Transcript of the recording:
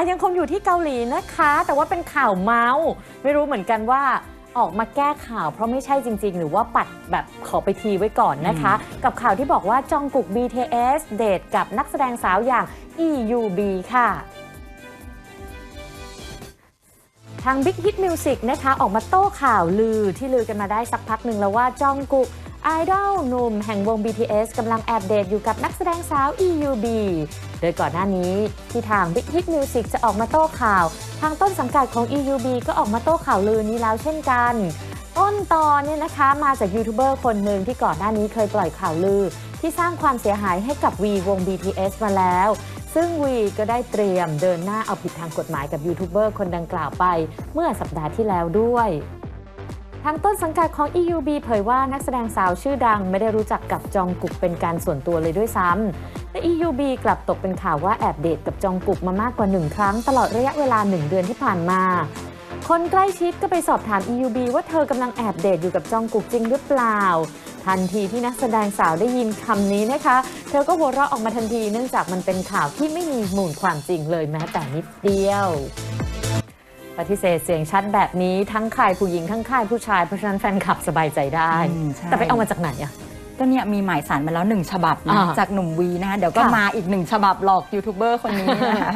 ะยังคงอยู่ที่เกาหลีนะคะ แต่ว่าเป็นข่าวเมาส์ไม่รู้เหมือนกันว่าออกมาแก้ข่าวเพราะไม่ใช่จริง ๆ หรือว่าปัดแบบขอไปทีไว้ก่อนนะคะ กับข่าวที่บอกว่าจองกุก BTS เดทกับนักแสดงสาวอย่าง EUB ค่ะทาง Big Hit Music นะคะออกมาโต้ข่าวลือที่ลือกันมาได้สักพักหนึ่งแล้วว่าจองกุก ไอดอลหนุ่มแห่งวง BTS กำลังแอบเดทอยู่กับนักแสดงสาว EUB โดยก่อนหน้านี้ที่ทาง Big Hit Music จะออกมาโต้ข่าว ทางต้นสังกัดของ EUB ก็ออกมาโต้ข่าวลือนี้แล้วเช่นกัน ต้นตอนเนี่ยนะคะมาจากยูทูบเบอร์คนหนึ่งที่ก่อนหน้านี้เคยปล่อยข่าวลือ ที่สร้างความเสียหายให้กับวีวง BTS มาแล้วซึ่งวีก็ได้เตรียมเดินหน้าเอาผิดทางกฎหมายกับยูทูบเบอร์คนดังกล่าวไป เมื่อสัปดาห์ที่แล้วด้วย ทางต้นสังกัดของ EUB เผยว่านักแสดงสาวชื่อดังไม่ได้รู้จักกับจองกุกเป็นการส่วนตัวเลยด้วยซ้ำแต่ EUB กลับตกเป็นข่าวว่าแอบเดทกับจองกุกมามากกว่าหนึ่งครั้งตลอดระยะเวลาหนึ่งเดือนที่ผ่านมา คนใกล้ชิดก็ไปสอบถาม EUB ว่าเธอกำลังแอบเดทอยู่กับจองกุกจริงหรือเปล่า ทันทีที่นักแสดงสาวได้ยินคำนี้นะคะ เธอก็หัวเราะออกมาทันทีเนื่องจากมันเป็นข่าวที่ไม่มีมูลความจริงเลยแม้แต่นิดเดียว ปฏิเสธเสียงชัดแบบนี้ทั้งค่ายผู้หญิงทั้งค่ายผู้ชาย เพราะฉะนั้นแฟนคลับสบายใจได้ อืมใช่ แต่ไปเอามาจากไหนอะ ก็เนี่ยมีหมายสารมาแล้วหนึ่งฉบับนะอ่าจากหนุ่มวีนะคะเดี๋ยวก็ค่ะ มาอีกหนึ่งฉบับหลอกยูทูบเบอร์คนนี้นะคะ